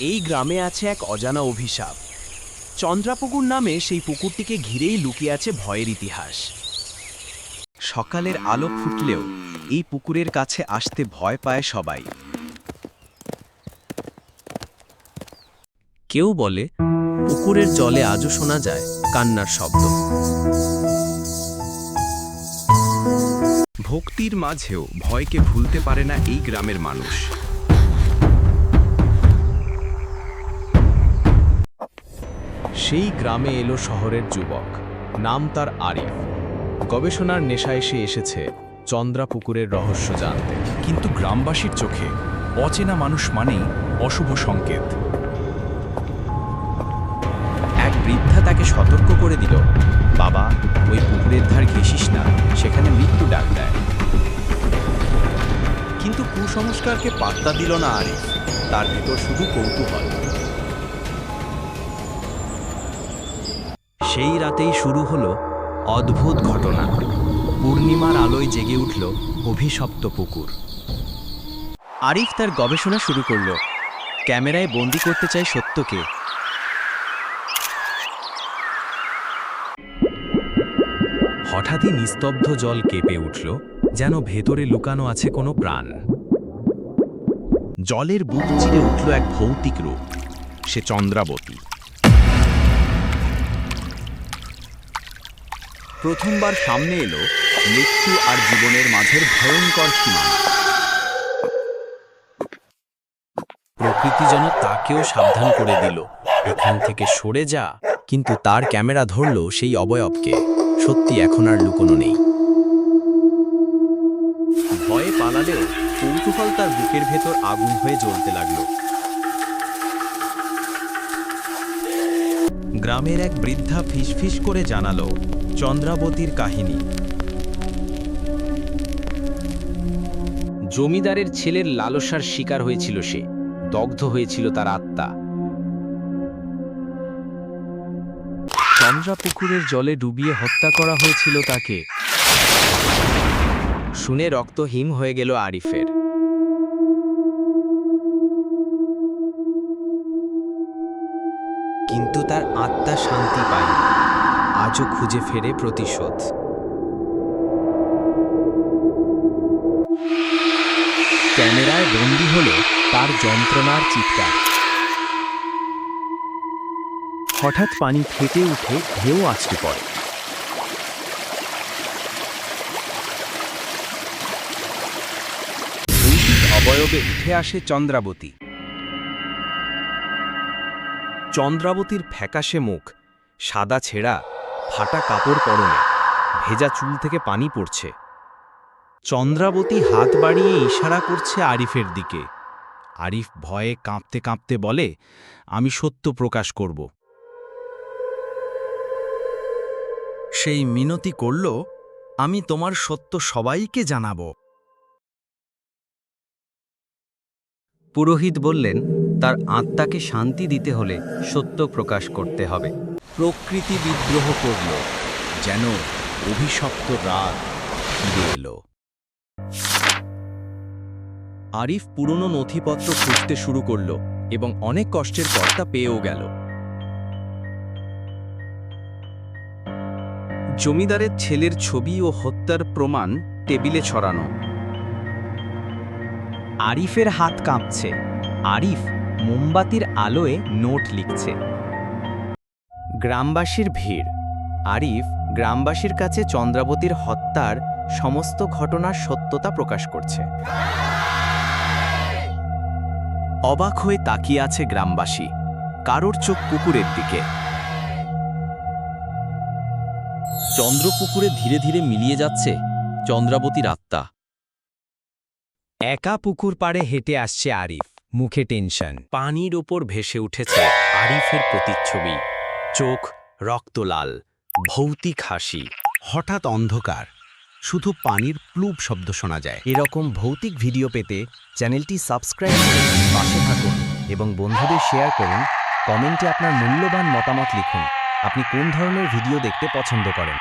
এই গ্রামে আছে এক অজানা অভিশাপ। চন্দ্রাপুকুর নামে সেই পুকুরটিকে ঘিরেই লুকিয়ে আছে ভয়ের ইতিহাস। সকালের আলো ফুটলেও এই পুকুরের কাছে আসতে ভয় পায় সবাই। কেউ বলে, পুকুরের জলে আজও শোনা যায় কান্নার শব্দ। ভক্তির মাঝেও ভয়কে ভুলতে পারে না এই গ্রামের মানুষ। সেই গ্রামে এলো শহরের যুবক। নাম তার আরিফ। গবেষণার নেশায় সে এসেছে চন্দ্রা পুকুরের রহস্য জানতে। কিন্তু গ্রামবাসীর চোখে অচেনা মানুষ মানেই অশুভ সংকেত। এক বৃদ্ধা তাকে সতর্ক করে দিল, বাবা, ওই পুকুরের ধার ঘেসিস না, সেখানে মৃত্যু ডাক দেয়। কিন্তু কুসংস্কারকে পাত্তা দিল না আরিফ। তার ভেতর শুধু কৌতূহল। সেই রাতেই শুরু হলো অদ্ভুত ঘটনা। পূর্ণিমার আলোয় জেগে উঠল অভিশপ্ত পুকুর। আরিফ তার গবেষণা শুরু করল। ক্যামেরায় বন্দি করতে চায় সত্যকে। হঠাৎই নিস্তব্ধ জল কেঁপে উঠল, যেন ভেতরে লুকানো আছে কোনো প্রাণ। জলের বুক চিরে উঠল এক ভৌতিক রূপ। সে চন্দ্রাবতী। প্রথমবার সামনে এলো মৃত্যু আর জীবনের মাঝের ভয়ঙ্কর সীমানা প্রকৃতি যেন তাকেও সাবধান করে দিল। এখান থেকে সরে যা, কিন্তু তার ক্যামেরা ধরল সেই অবয়বকে। সত্যি এখন আর লুকোনো নেই। ভয়ে পালালেও কৌতূহল তার বুকের ভেতর আগুন হয়ে জ্বলতে লাগল। গ্রামের এক বৃদ্ধা ফিসফিস করে জানালো, চন্দ্রাবতীর কাহিনী। জমিদারের ছেলের লালসার শিকার হয়েছিল সে, দগ্ধ হয়েছিল তার আত্মা। চন্দ্রা পুকুরের জলে ডুবিয়ে হত্যা করা হয়েছিল তাকে। শুনে রক্ত হিম হয়ে গেল আরিফের। কিন্তু তার আত্মা শান্তি পায় আজও খুঁজে ফেরে প্রতিশোধ। ক্যামেরায় বন্দী হল তার যন্ত্রণার চিৎকার। হঠাৎ পানি ফেটে উঠে ঢেউ আছড়ে পড়ে। অবয়বে উঠে আসে চন্দ্রাবতী। চন্দ্রাবতীর ফ্যাকাশে মুখ, সাদা ছেঁড়া, ফাটা কাপড় পরনে, ভেজা চুল থেকে পানি পড়ছে। চন্দ্রাবতী হাত বাড়িয়ে ইশারা করছে আরিফের দিকে। আরিফ ভয়ে কাঁপতে কাঁপতে বলে, আমি সত্য প্রকাশ করব। সেই মিনতি করল, আমি তোমার সত্য সবাইকে জানাব। পুরোহিত বললেন, তার আত্মাকে শান্তি দিতে হলে সত্য প্রকাশ করতে হবে। প্রকৃতি বিদ্রোহ করল, যেন অভিশপ্ত রাত ফিরে এলো। আরিফ পুরনো নথিপত্র খুঁজতে শুরু করল এবং অনেক কষ্টের পর তা পেয়েও গেল। জমিদারের ছেলের ছবি ও হত্যার প্রমাণ টেবিলে ছড়ানো। আরিফের হাত কাঁপছে। আরিফ মোমবাতির আলোয় নোট লিখছে। গ্রামবাসীর ভিড়। আরিফ গ্রামবাসীর কাছে চন্দ্রাবতীর হত্যার সমস্ত ঘটনার সত্যতা প্রকাশ করছে। অবাক হয়ে তাকিয়ে আছে গ্রামবাসী। কারোর চোখ পুকুরের দিকে। চন্দ্রপুকুরে ধীরে ধীরে মিলিয়ে যাচ্ছে চন্দ্রাবতীর আত্মা। একা পুকুর পাড়ে হেঁটে আসছে আরিফ। মুখে টেনশন। পানির ওপর ভেসে উঠেছে আরিফের প্রতিচ্ছবি। চোখ রক্তলাল ভৌতিক হাসি। হঠাৎ অন্ধকার। শুধু পানির প্লুপ শব্দ শোনা যায়। এরকম ভৌতিক ভিডিও পেতে চ্যানেলটি সাবস্ক্রাইব করে পাশে থাকুন এবং বন্ধুদের শেয়ার করুন। কমেন্টে আপনার মূল্যবান মতামত লিখুন। আপনি কোন ধরনের ভিডিও দেখতে পছন্দ করেন?